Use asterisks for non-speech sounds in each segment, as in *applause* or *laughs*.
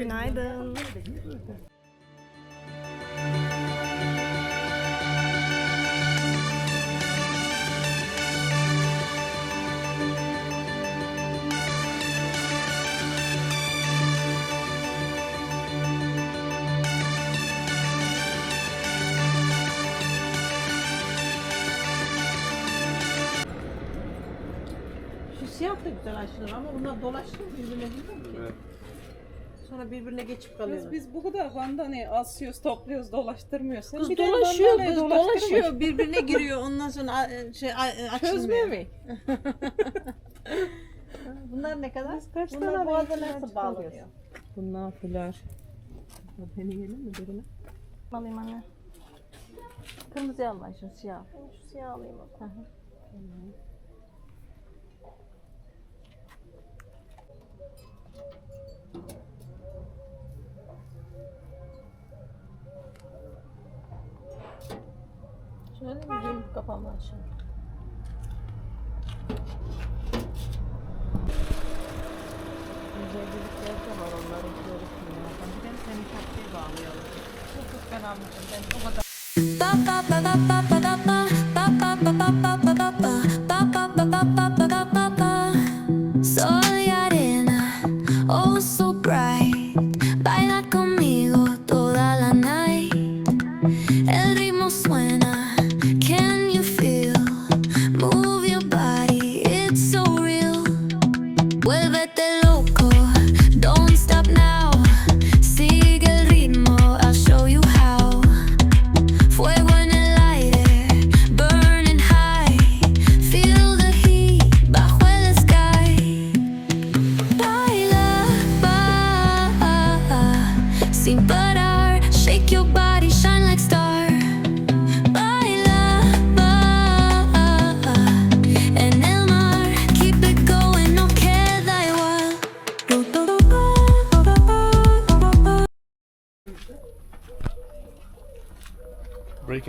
Günaydın. Şu siyah da güzel Ayşenur ama bunlar dolaştı bilmiyorum ki. Sonra birbirine geçip kalıyor. Kız biz bu kadar bandane asıyoruz, topluyoruz, dolaştırmıyoruz. Kız dolaşıyor, kız dolaşıyor, birbirine giriyor. Ondan sonra a- şey a- açılmıyor. Çözmüyor mu? *laughs* Bunlar ne kadar? Biz kaç Bunlar tane boğaza renkli nasıl bağlanıyor? alıyoruz? Bunlar fular. Deneyelim mi birine? Alayım anne. Kırmızı alma Ayşenur, siyah. Şu siyah alayım o zaman. Kapanma Ayşenur. Güzellikler de var onların görüntülerden. Bir de seni taktiğe bağlayalım. Çok çok ben anladım. Ben o kadar Soy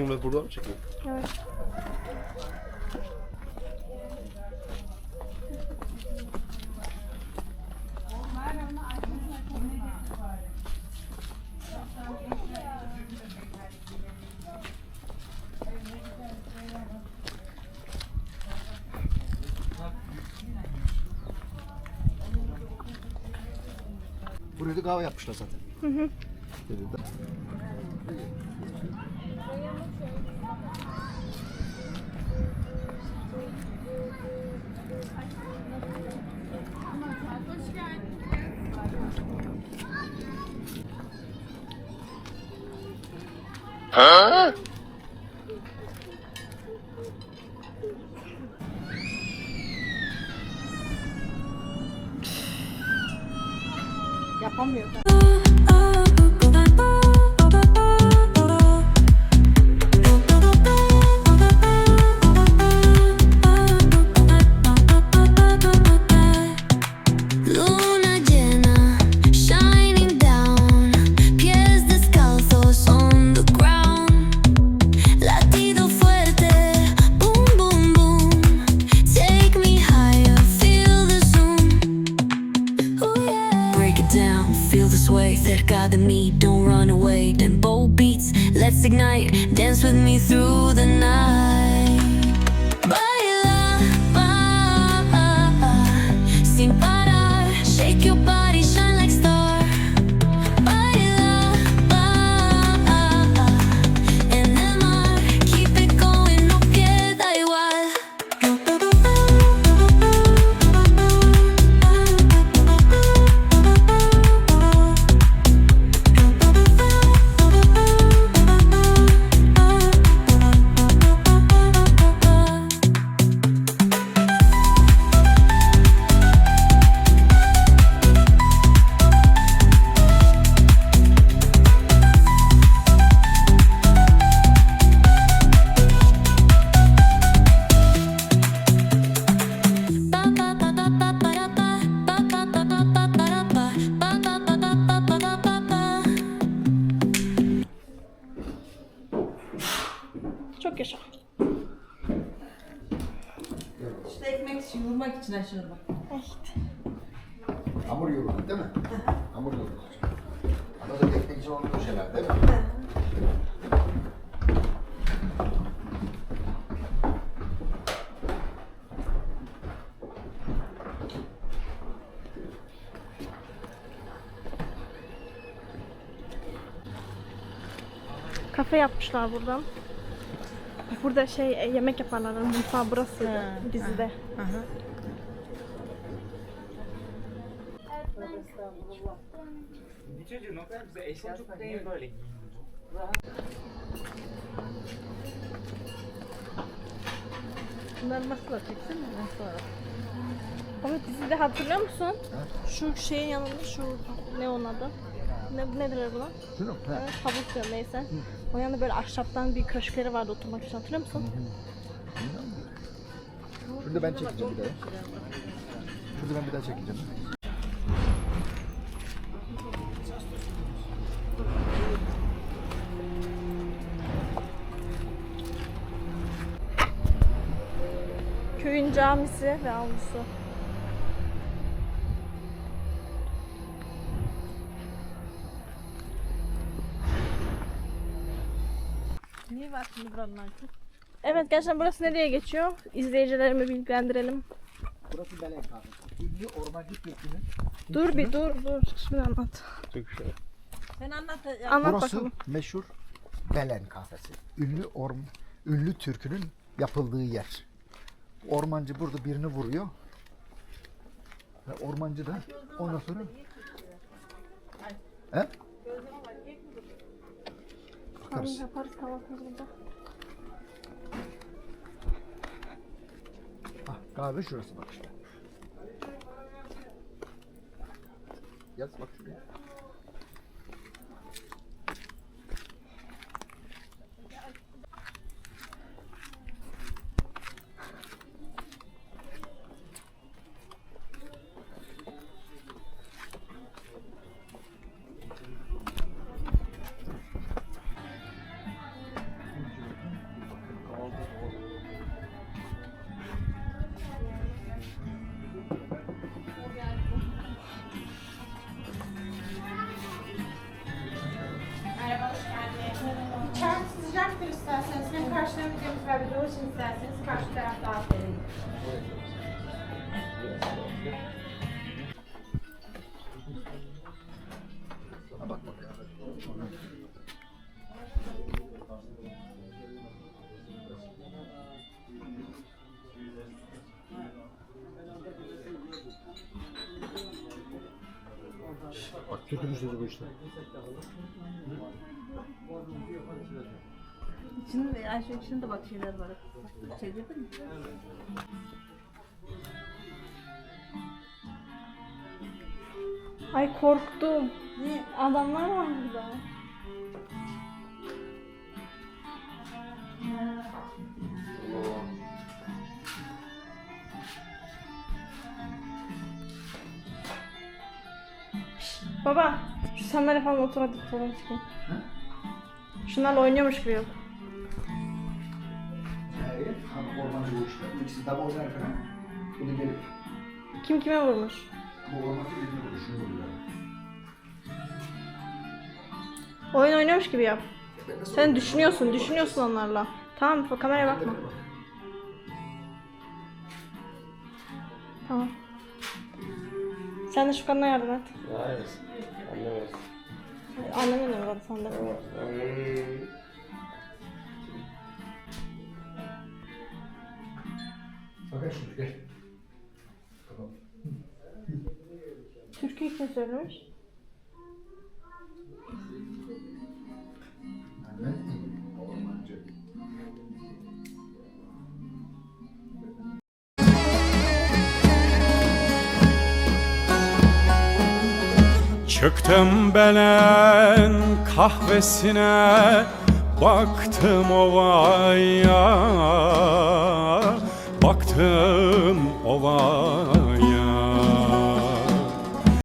Breaking Bad burada mı çekiyor? Evet. Buraya da kahve yapmışlar zaten. Hı hı. Yapamıyor. Ignite. Dance with me through the night. Baila, baila, sin parar. Shake your body, Çok yaşa. İşte ekmek için, vurmak için Ayşenur bak. Hamur yoğurdu değil mi? Hamur yoğurdu. Arada bekleyici olan şeyler değil mi? Kafe yapmışlar buradan. Burada şey e, yemek yaparlar. Mutfağı burası dizide. Aha. Çocuğun o kadar güzel eşya çok değil böyle giyindi bu. Bunları masada çeksin mi? Sonra. Ama dizide hatırlıyor musun? Şu şeyin yanında şu ne onun adı? Ne, nedir buna? Şunu mu? Evet, tavuk diyor neyse. O yanında böyle ahşaptan bir köşkleri vardı oturmak için hatırlıyor musun? Şurada ben çekeceğim bir daha. Şurada ben bir daha çekeceğim. Köyün camisi ve avlusu. Şimdi buranın altı? Evet gerçekten burası nereye geçiyor? İzleyicilerimi bilgilendirelim. Burası Belen Kahvesi. Ünlü ormancı Türk'ünün. Dur bir dur dur. Şimdi anlat. Çok şey. Sen anlat. ya. Anlat Burası bakalım. meşhur Belen Kahvesi. Ünlü orm, ünlü türkünün yapıldığı yer. Ormancı burada birini vuruyor. Ve ormancı da ondan sonra He? Tamam Bakarız. yaparız kahvaltımızda. Ah, kahve şurası bak işte. Yaz bak şuraya. Karşıda müzemiz var, bir için isterseniz karşı tarafta aferin. Ha, bak bak. Bak Türk'ün sözü bu işte. İçinde, Ayşe içinde bak şeyler var. Şey dedin mi? Ay korktum. Ne? Adamlar var burada. Şşt, Baba, şu sandalye falan otur hadi falan çıkayım. Şunlarla oynuyormuş gibi yok. Hayır, ama ormancı bu işte. İkisi tabi oynarken bu da gelip Kim kime vurmuş? bu ormancı birini vuruyor, şunu vuruyor. Oyun oynuyormuş gibi yap. Sen düşünüyorsun, düşünüyorsun onlarla. Tamam, kameraya bakma. Tamam. Sen de şu kadına yardım et. Hayır. Anlamaz. Annenin evladı sen de. Bakın şimdi gel. Tamam. Türkiye kim söylemiş? Ormancı. Çıktım belen kahvesine Baktım ovaya Baktım ovaya